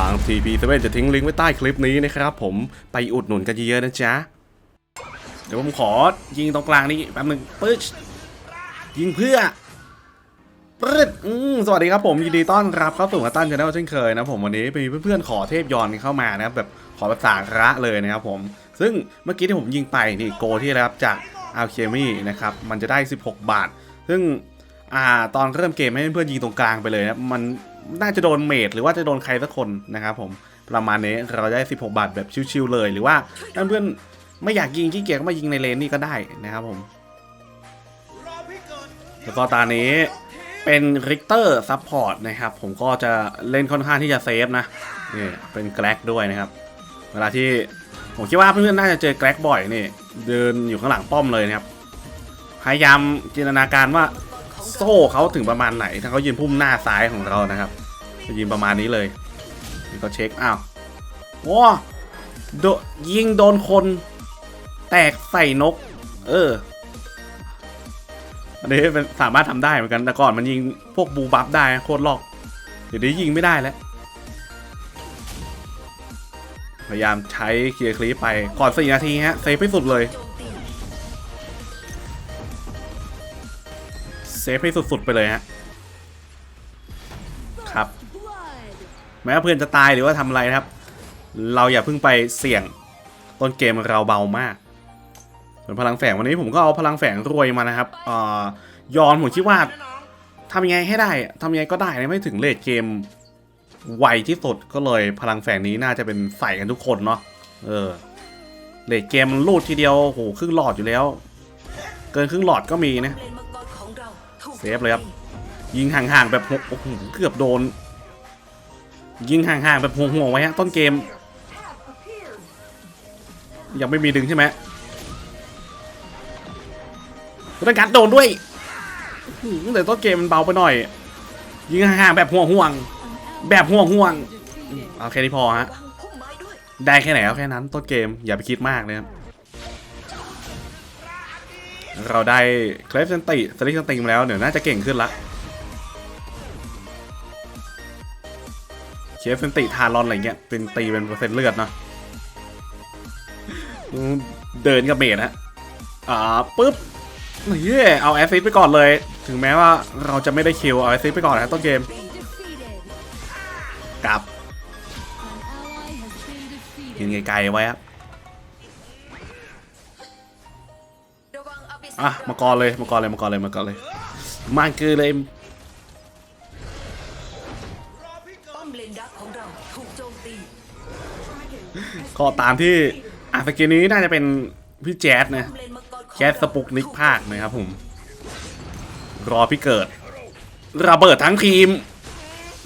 ทาง TP7 จะทิ้งลิงก์ไว้ใต้คลิปนี้นะครับผมไปอุดหนุนกันเยอะๆนะจ๊ะ เดี๋ยวผมขอยิงตรงกลางนี้แป๊บหนึงปึ๊ชยิงเพื่อปึ๊ดสวัสดีครับผมยินดีต้อนรับเข้าสู่กัตันชาแนลเช่นเคยนะผมวันนี้มีเพื่อนๆขอเทพยอนเข้ามานะครับแบบขอแบบสาระเลยนะครับผม ซึ่งเมื่อกี้ที่ผมยิงไปนี่โกที่ได้รับจากอัลเคมีนะครับมันจะได้ 16 บาท ซึ่งอ่าตอนเริ่มเกมให้เพื่อนๆยิงตรงกลางไปเลยนะมัน น่าจะโดนเมดหรือว่าจะโดนใครสักคนนะครับผมประมาณนี้เราได้ 16 บาทแบบชิวๆเลยหรือว่าถ้าเพื่อนไม่อยากยิงขี้เกียจก็มายิงในเลนนี่ก็ได้นะครับผม แล้วก็ตอนนี้เป็นริกเตอร์ซัพพอร์ตนะครับ ผมก็จะเล่นค่อนข้างที่จะเซฟนะนี่เป็นแกลกด้วยนะครับ เวลาที่ผมคิดว่าเพื่อนๆน่าจะเจอแกลกบ่อยนี่ เดินอยู่ข้างหลังป้อมเลยนะครับพยายามจินตนาการว่า โซ่เขาถึงประมาณไหน ถ้าเขายืนพุ่มหน้าซ้ายของเรานะครับยืนประมาณนี้เลยนี่ก็เช็คอ้าวว้าโดยิงโดนคน แตกใส่นก เอออันนี้เป็นสามารถทำได้เหมือนกันแต่ก่อนมันยิงพวกบูบัฟได้โคตรลอก เดี๋ยวนี้ยิงไม่ได้แล้วพยายามใช้เคลียร์คลิปไปก่อน4นาทีฮะเซฟให้สุดเลย เซฟให้สุดๆไปเลยฮะ ครับ แม้ว่าเพื่อนจะตายหรือว่าทำอะไรนะครับ เราอย่าเพิ่งไปเสี่ยง ต้นเกมเราเบามากส่วนพลังแฝงวันนี้ผมก็เอาพลังแฝงรวยมานะครับอ่อยอนผมคิดว่าทำยังไงให้ได้ทำยังไงก็ได้นะไม่ถึงเลทเกมไวที่สุดก็เลยพลังแฝงนี้น่าจะเป็นใส่กันทุกคนเนาะเออเลทเกมมันลูดทีเดียวโหครึ่งหลอดอยู่แล้ว เกินครึ่งหลอดก็มีนะ ฟเลยครับ ยิงห่างๆแบบโอ้โหเกือบโดน ยิงห่างๆแบบห่วงๆไว้ฮะต้นเกม ยังไม่มีดึงใช่ไหมระกัดโดนด้วยแต่ต้นเกมมันเบาไปหน่อย ยิงห่างๆแบบห่วงห่วงๆแบบห่วงห่วงๆเอาแค่นี้พอฮะได้แค่ไหนเอาแค่นั้นต้นเกมอย่าไปคิดมากเลยครับ เราได้เคลฟเซนติสลิกเซนติมาแล้วเดี๋ยวน่าจะเก่งขึ้นละเคฟเซนติทารอนอะไรเงี้ยเป็นตีเป็นเปอร์เซ็นต์เลือดเนาะอืมเดินกับเมดฮะอ่าปุ๊บนี่เอาแอสซิสไปก่อนเลย ถึงแม้ว่าเราจะไม่ได้คิวเอาแอสซิสไปก่อนนะต้นเกมกลับยิงไกลๆไว้ครับ อะมากรเลยมากรเลยมากรเลยมากรเลยมันคือเลยป้อมเลนดักของเราถูกโจมตีก็ตามที่อะสกินนี้น่าจะเป็นพี่แจ๊ดนะป้อมเลนมังกรของแจ๊ดสปุกนิกภาคนะครับผม รอพี่เกิด ระเบิดทั้งทีม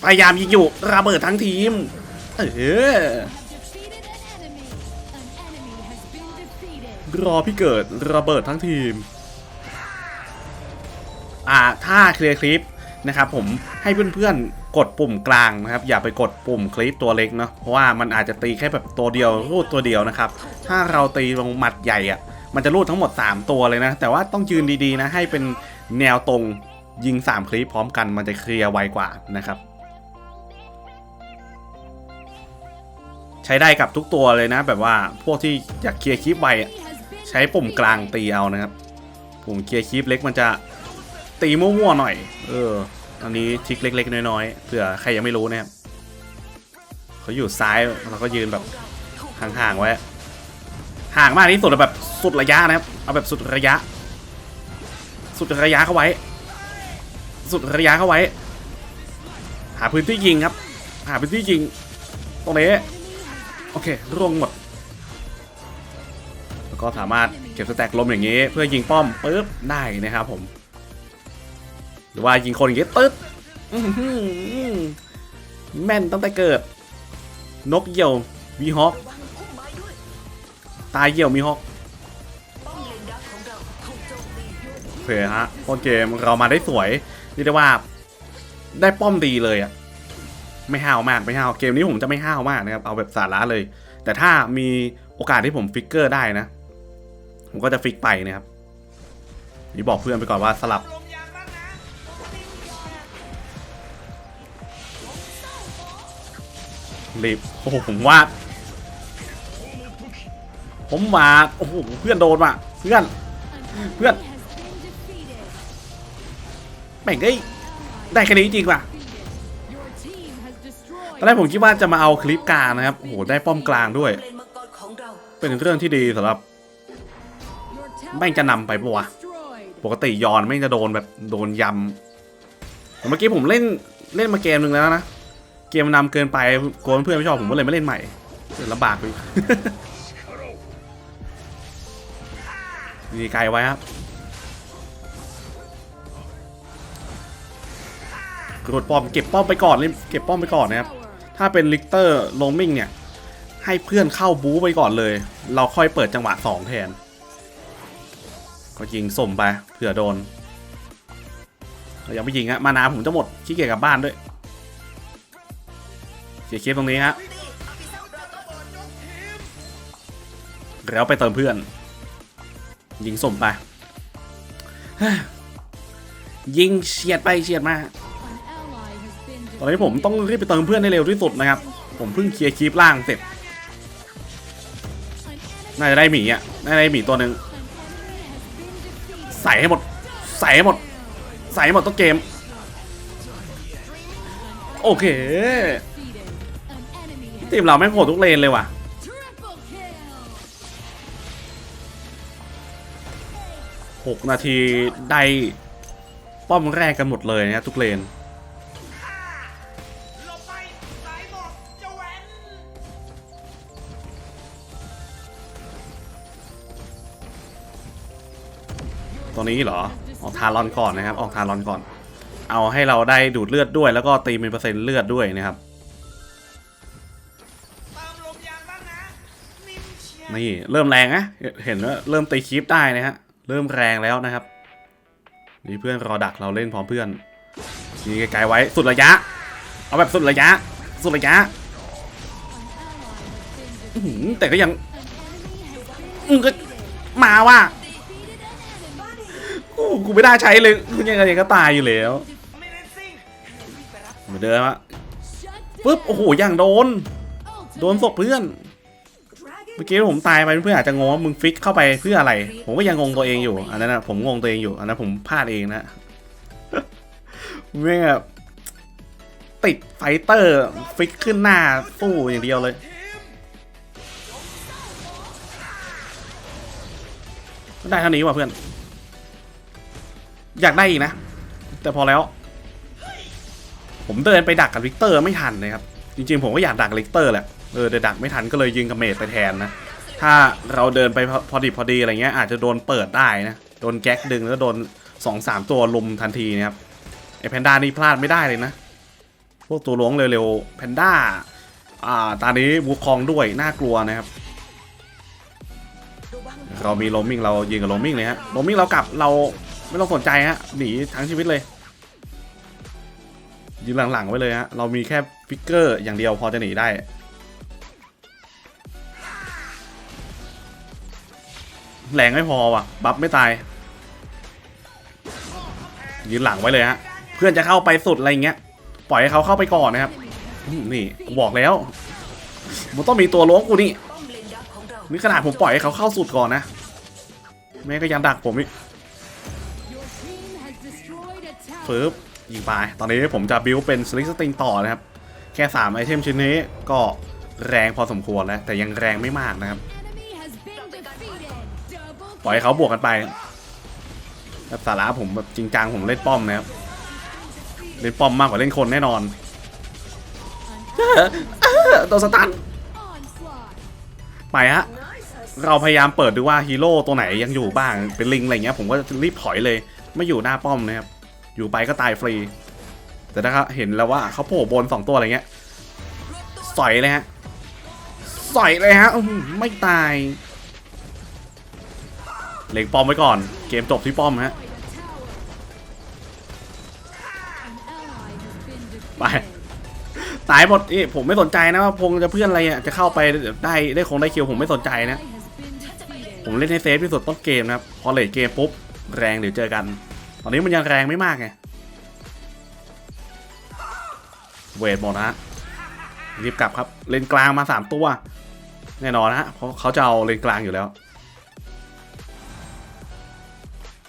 พยายามยิงอยู่ ระเบิดทั้งทีม เออรอพี่เกิดระเบิดทั้งทีมอ่า ถ้าเคลียร์คลิปนะครับผมให้เพื่อนๆกดปุ่มกลางนะครับ อย่าไปกดปุ่มคลิปตัวเล็กเนาะเพราะว่ามันอาจจะตีแค่แบบตัวเดียวรูดตัวเดียวนะครับ ถ้าเราตีลงหมัดใหญ่อะมันจะรูดทั้งหมด 3 ตัวเลยนะ แต่ว่าต้องยืนดีๆนะ ให้เป็นแนวตรงยิง 3 คลิปพร้อมกันมันจะเคลียร์ไวกว่านะครับ ใช้ได้กับทุกตัวเลยนะ แบบว่าพวกที่อยากเคลียร์คลิปไวใช้ปุ่มกลางตีเอานะครับ ปุ่มเคลียร์คลิปเล็กมันจะ ตีมั่วๆหน่อย เออ อันนี้ทริกเล็ก ๆ น้อยๆเผื่อใครยังไม่รู้นะครับเขาอยู่ซ้ายเราก็ยืนแบบห่างๆไว้ห่างมากที่สุดอะแบบสุดระยะนะครับ เอาแบบสุดระยะ สุดระยะเข้าไว้ สุดระยะเข้าไว้ หาพื้นที่ยิงครับ หาพื้นที่ยิง ตรงนี้โอเคร่วงหมดแล้วก็สามารถเก็บสแต็กลมอย่างนี้ เพื่อยิงป้อมปึ๊บได้นะครับผมห รือว่ายิงคนอย่างนี้ตึ๊ดแม่นตั้งแต่เกิด นกเหยี่ยวมีฮอกตายเหยี่ยวมีฮอกป้อมเลนดักของเราถูกโอเคฮะต้นเกมเรามาได้สวยเรียกได้ว่า ได้ป้อมดีเลยอะไม่ห้าวมากไม่ห้าวเกมนี้ผมจะไม่ห้าวมากนะครับเอาแบบสาระเลย แต่ถ้ามีโอกาสที่ผมฟิกเกอร์ได้นะ ผมก็จะฟิกไปนะครับนี่บอกเพื่อนไปก่อนว่าสลับ รีบโอ้โหผมวาดผมวาดโอ้โหเพื่อนโดนว่ะเพื่อนเพื่อนแม่งเอ้ได้แค่นี้จริงว่ะตอนแรกผมคิดว่าจะมาเอาคลิปกลางนะครับโอ้โหได้ป้อมกลางด้วย เป็นเรื่องที่ดีสำหรับแม่งจะนำไปปะวะปกติยอนไม่งจะโดนแบบโดนยำเมื่อกี้ผมเล่นเล่นมาเกมหนึ่งแล้วนะ เกมนำเกินไปกลัวเพื่อนไม่ชอบผมก็เลยไม่เล่นใหม่ลำบากไปดีไกลไว้ครับกดป้อมเก็บป้อมไปก่อนเลยเก็บป้อมไปก่อนนะครับถ้าเป็นลิกเตอร์โลมิงเนี่ยให้เพื่อนเข้าบู๊ไปก่อนเลย เราค่อยเปิดจังหวะสองแทน ก็ยิงส่มไปเผื่อโดน เรายังไม่ยิงฮะมานาผมจะหมดขี้เกียจกลับบ้านด้วย เสียเคสตรงนี้ฮะแล้วไปเติมเพื่อน ยิงสมไป ยิงเฉียดไปเฉียดมา ตอนนี้ผมต้องรีบไปเติมเพื่อนให้เร็วที่สุดนะครับ ผมเพิ่งเคลียร์คลิปล่างเสร็จ น่าจะได้หมีอะ น่าจะได้หมีตัวหนึ่งใส่ให้หมด ใส่ให้หมด ใส่ให้หมดต้นเกม โอเค ทีมเราแม่งโหดทุกเลนเลยว่ะหกนาทีได้ป้อมแรกกันหมดเลยนะทุกเลนหลบไปสายหมอกเจะแหวนตัวนี้เหรอ ออกทารอนก่อนนะครับ ออกทารอนก่อน เอาให้เราได้ดูดเลือดด้วย แล้วก็ตีเป็นเปอร์เซ็นต์เลือดด้วยนะครับ นี่เริ่มแรงนะเห็นว่าเริ่มตีคลิปได้นะฮะเริ่มแรงแล้วนะครับนี่เพื่อนรอดักเราเล่นพร้อมเพื่อนนี่ไกลๆไว้สุดระยะ เอาแบบสุดระยะ สุดระยะแต่ก็ยังมก็มาว่ะกูไม่ได้ใช้เลยกูยังไงก็ตายอยู่แล้วม่เล่นซิ่งเหมือนเดิมอะปึ๊บโอ้โหอย่างโดน โดนศพเพื่อน มื่อกี้ผมตายไปเพื่อนอาจจะงงว่ามึงฟิกเข้าไปเพื่ออะไร ผมก็ยังงงตัวเองอยู่ อันนั้นนะผมงงตัวเองอยู่ อันนั้นผมพลาดเองนะแม่งแบบติดไฟเตอร์ฟิกขึ้นหน้าสู้อย่างเดียวเลยได้เท่านี้ว่ะเพื่อน อยากได้อีกนะ แต่พอแล้ว ผมเดินไปดักกับลิกเตอร์ไม่ทันนะครับ จริงๆผมก็อยากดักลิกเตอร์แหละ เออแต่ดักไม่ทันก็เลยยิงกับเมดไปแทนนะ ถ้าเราเดินไปพอดีพอดีอะไรเงี้ยอาจจะโดนเปิดได้นะ โดนแก๊กดึงแล้วโดนสองสามตัวลุมทันทีนะครับไอแพนด้านี่พลาดไม่ได้เลยนะ พวกตัวล้วงเร็วๆแพนด้าอ่าตอนนี้บูคองด้วยน่ากลัวนะครับ เรามีโรมิงเรายิงกับโรมิงเลยฮะโรมิงเรากลับเราไม่ต้องสนใจฮะหนีทั้งชีวิตเลยยืนหลังๆไว้เลยฮะเรามีแค่ฟิกเกอร์อย่างเดียวพอจะหนีได้ แรงไม่พอว่ะ บัฟไม่ตาย ยืนหลังไว้เลยฮะ เพื่อนจะเข้าไปสุดอะไรเงี้ย ปล่อยให้เขาเข้าไปก่อนนะครับ นี่บอกแล้ว มันต้องมีตัวล้วงกูนี่ นี่ขนาดผมปล่อยให้เขาเข้าสุดก่อนนะ แม่ก็ยังดักผมอีกฟืบยิงไป ตอนนี้ผมจะบิวเป็นสลิกสติงต่อนะครับ แค่3ไอเทมชิ้นนี้ก็แรงพอสมควรแล้ว แต่ยังแรงไม่มากนะครับ ปล่อยให้เขาบวกกันไปแบบสาระผมแบบจริงจังผมเล่นป้อมนะครับเล่นป้อมมากกว่าเล่นคนแน่นอนตัวสตันไปฮะเราพยายามเปิดดูว่าฮีโร่ตัวไหนยังอยู่บ้างเป็นลิงอะไรเงี้ยผมก็จะรีบถอยเลย ไม่อยู่หน้าป้อมนะครับอยู่ไปก็ตายฟรี แต่ถ้าเขาเห็นแล้วว่าเขาโผล่บนสองตัวอะไรเงี้ยสอยเลยฮะสอยเลยฮะอื้อหือไม่ตาย เล็งป้อมไว้ก่อน เกมจบที่ป้อมฮะ ไป ตายหมดนี่ผมไม่สนใจนะว่าพงจะเพื่อนอะไรอะจะเข้าไปได้ได้คงได้คิวผมไม่สนใจนะ ผมเล่นให้เซฟที่สุดต้นเกมนะครับ พอเลทเกมปุ๊บ แรงเดี๋ยวเจอกัน ตอนนี้มันยังแรงไม่มากไง เวทหมดนะฮะรีบกลับครับ เลนกลางมา 3 ตัว แน่นอนนะฮะเพราะเขาจะเอาเลนกลางอยู่แล้ว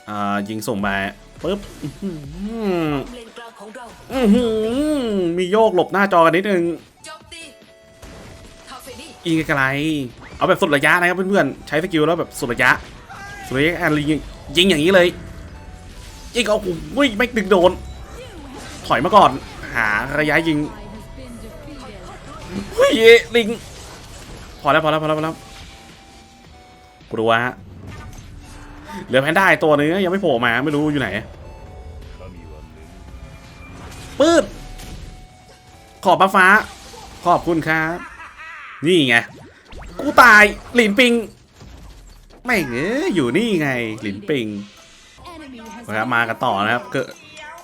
อ่ายิงส่งมาปุ๊บมีโยกหลบหน้าจอกันนิดนึงยิงไกลๆเอาแบบสุดระยะนะครับเพื่อนๆ ใช้สกิลแล้วแบบสุดระยะ สุดระยะการยิงยิงอย่างนี้เลยยิงเอาผมวิ่งไม่ดึงโดน ถอยมาก่อน หาระยะยิงเฮ้ยลิงพอแล้วพอแล้วพอแล้วพอแล้วกลัวฮะ เหลือแพนด้าตัวนึงยังไม่โผล่มาไม่รู้อยู่ไหนปื้ดขอบฟ้า ขอบคุณครับ นี่ไง กูตายหลินปิง ไม่งเอ้ยอยู่นี่ไงหลินปิงนะครับมากันต่อนะครับ เกิด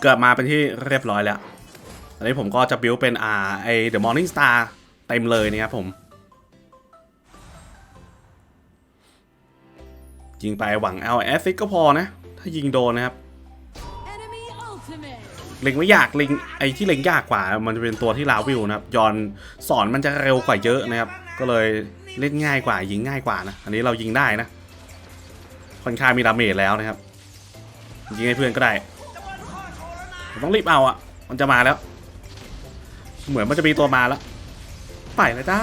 เกิดมาเป็นที่เรียบร้อยแล้ว อันนี้ผมก็จะบิวเป็นอ่าไอเดอะมอร์นิ่งสตาร์เต็มเลยนะครับผม ยิงไปหวังเอาแอสซิก็พอนะ ถ้ายิงโดนนะครับ เล็งไม่ยากเล็งไอ้ที่เล็งยากกว่า มันจะเป็นตัวที่ลาวิวนะครับยอนสอนมันจะเร็วกว่าเยอะนะครับ ก็เลยเล่นง่ายกว่ายิงง่ายกว่านะ อันนี้เรายิงได้นะ ค่อนข้างมีดาเมจแล้วนะครับ ยิงให้เพื่อนก็ได้ ต้องรีบเอาอะมันจะมาแล้ว เหมือนมันจะมีตัวมาแล้ว ไปเลยจ้า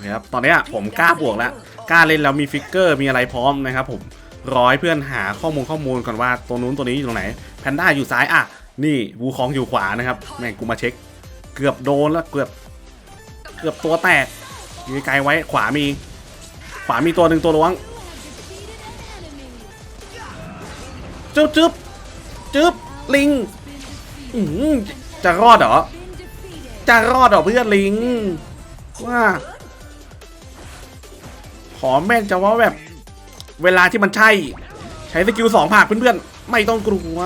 นะครับตอนนี้ผมกล้าบวกแล้วกล้าเล่นแล้วมีฟิกเกอร์มีอะไรพร้อมนะครับผมร้อยเพื่อนหาข้อมูลข้อมูลก่อนว่าตัวนู้นตัวนี้อยู่ตรงไหนแพนด้าอยู่ซ้ายอะนี่วูคองอยู่ขวานะครับแม่งกูมาเช็ค เกือบโดนแล้วเกือบ เกือบตัวแตกยู่ไกลไว้ขวามี ขวามีตัวหนึ่งตัวล้วงจึ๊บจึ๊บจึ๊บลิงอืจะรอดเหรอจะรอดเหรอเพื่อนลิงว่า ขอแม่งจะว่าแบบ เวลาที่มันใช่ ใช้สกิลสองผากเพื่อนๆ ไม่ต้องกลัว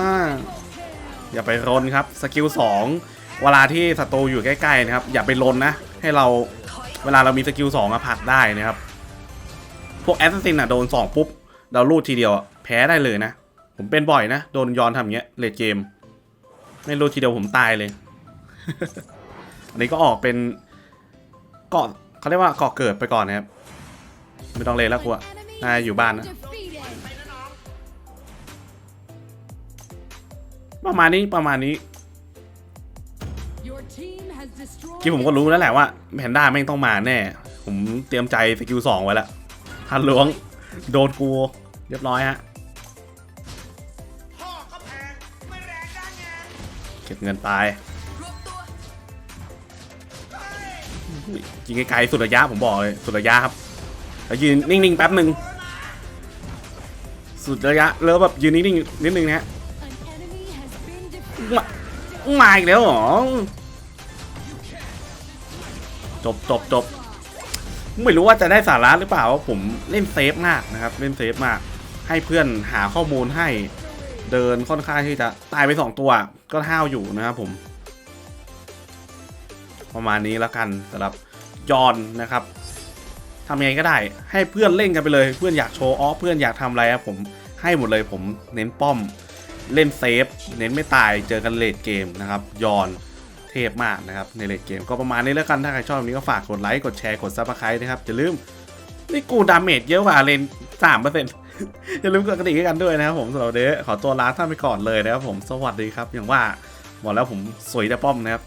อย่าไปรนครับสกิลสองเวลาที่ศัตรูอยู่ใกล้ๆนะครับ อย่าไปรนนะ ให้เราเวลาเรามีสกิลสองอะผักได้นะครับ พวกแอสซัสซินอะโดนสองปุ๊บ เราลูดทีเดียวแพ้ได้เลยนะ ผมเป็นบ่อยนะ โดนย้อนทำเงี้ยเลดเกม ไม่รูดทีเดียวผมตายเลย อันนี้ก็ออกเป็นเกาะเขาเรียกว่าเกาะเกิดไปก่อนนะครับ ไม่ต้องเลยแล้วกูอะน่าจะอยู่บ้านนะ ประมาณนี้ประมาณนี้ที่ผมก็รู้แล้วแหละว่าแพนด้าแม่งต้องมาแน่ ผมเตรียมใจสกิลสองไว้แล้วทันล้วง โดนกูเรียบร้อยฮะเก็บเงินไปรวมตัวยิงไกลๆสุดระยะผมบอกเลย สุดระยะครับ แล้วยืนนิ่งๆแป๊บหนึ่งสุดระยะแล้วแบบยืนนิ่งๆนิดนึงนะฮะมามาอีกแล้วเหรอจบจบจบไม่รู้ว่าจะได้สาระหรือเปล่าว่าผมเล่นเซฟมากนะครับ เล่นเซฟมาก ให้เพื่อนหาข้อมูลให้เดินค่อนข้างที่จะตายไปสองตัวก็ห้าวอยู่นะครับผม ประมาณนี้แล้วกันสำหรับยอนนะครับ ทำยังไงก็ได้ ให้เพื่อนเล่นกันไปเลยเพื่อนอยากโชว์ออฟเพื่อนอยากทำอะไรอะผมให้หมดเลยผมเน้นป้อมเล่นเซฟ เน้นไม่ตายเจอกันเลดเกมนะครับยอนเทพมากนะครับในเลดเกม ก็ประมาณนี้แล้วกันถ้าใครชอบแบบนี้ก็ฝากกดไลค์กดแชร์กดซับสไครต์นะครับอย่าลืมนี่กูดาเมจเยอะกว่าเลนสามเปอร์เซ็นต์อย่าลืมกดกระดิ่งให้กันด้วยนะครับผมสำหรับวันนี้ขอตัวลาท่านไปก่อนเลยนะครับผมสวัสดีครับอย่างว่าบอกแล้วผมสวยแต่ป้อมนะครับ